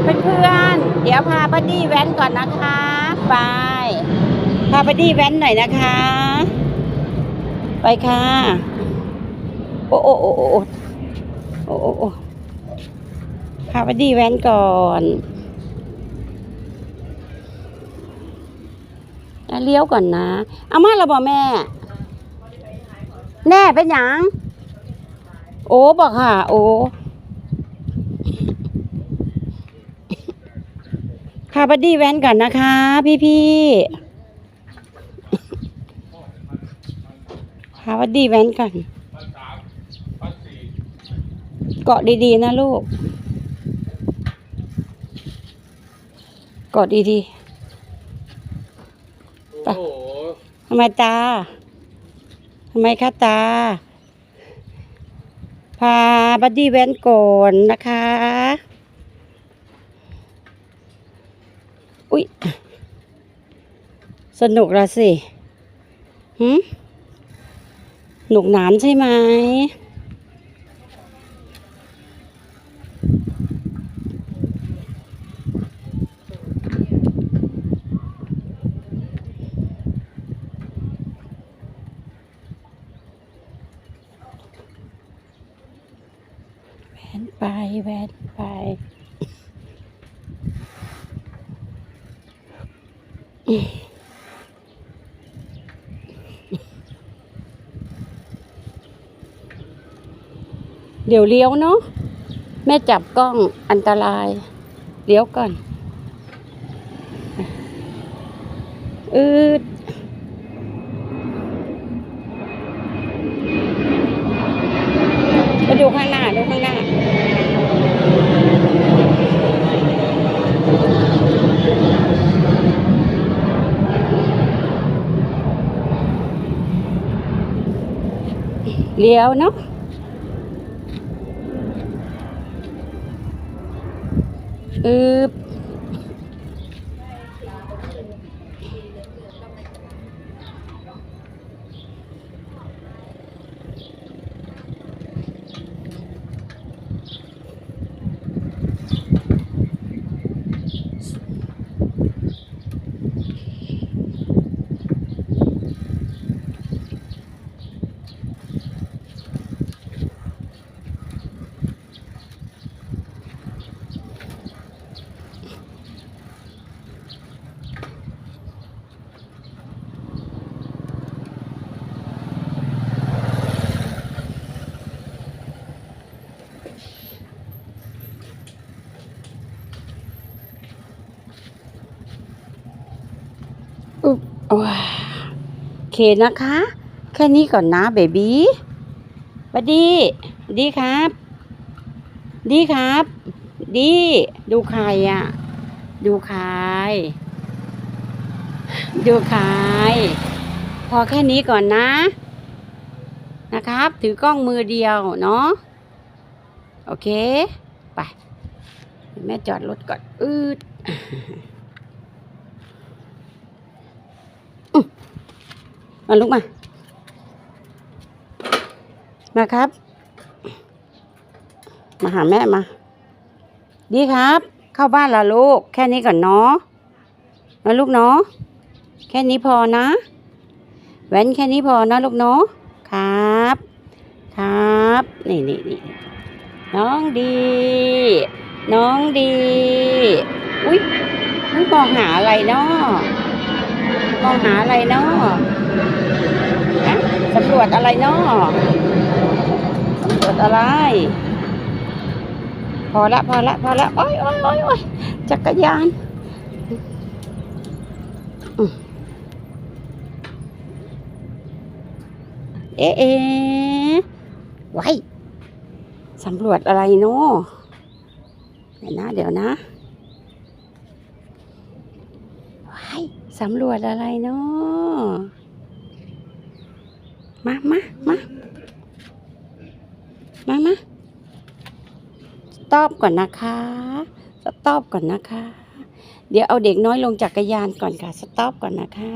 เพื่อนๆ เดี๋ยวพาบัดดี้แว้นก่อนนะคะ ไปพาบัดดี้แว้นหน่อยนะคะ ไปค่ะ โอ้โอ้โอ้โอ้โอ้โอ้พาบัดดี้แว้นก่อนแล้วเลี้ยวก่อนนะ เอามาและบอกแม่ แน่เป็นยัง โอ้บอกค่ะ โอ้ พาบัดดี้แว้นก่อนนะคะ พี่พี่ๆพาบัดดี้แว้นก่อนเกาะดีๆนะลูกเกาะดีโอ้โหๆทำไมตาทำไมคะตา พาบัดดี้แว้นก่อนนะคะ อุ๊ย สนุกละสิหืมหนุกหนานใช่ไหม แวนไป แวนไป เดี๋ยวเลี้ยวเนาะแม่จับกล้องอันตราย เลี้ยวก่อนอืดไปดูข้างหน้า ดูข้างหน้า เลี้ยวเนาะอืบ โอเคนะคะ แค่นี้ก่อนนะเบบี้บัดดี้ดีครับ ดีครับ ดี ดูใครอะ ดูใคร ดูใคร พอแค่นี้ก่อนนะ นะครับ ถือกล้องมือเดียวเนาะ โอเค ไป แม่จอดรถก่อน อืด มาลุกมา มาครับ มาหาแม่มา ดีครับ เข้าบ้านละลูก แค่นี้ก่อนเนาะนะลูกเนาะ แค่นี้พอนะ แว้นแค่นี้พอนะลูกเนาะ ครับ ครับ นี่นี่นี่น้องดี น้องดี อุ้ยอุ๊ยมองหาอะไรเนาะ มองหาอะไรเนาะสำรวจอะไรเนาะสำรวจอะไร พอละพอละพอละโอ้ยโอ้ยโอ้ยโอ้ยจักรยานเอ๊ะเอ๊ะไว้สำรวจอะไรเนาะเดี๋ยวนะเดี๋ยวนะ ไว้สำรวจอะไรเนาะมามามามามาตอปก่อนนะคะสตอปก่อนนะคะ เดี๋ยวเอาเด็กน้อยลงจักรยานก่อนค่ะ สตอปก่อนนะคะ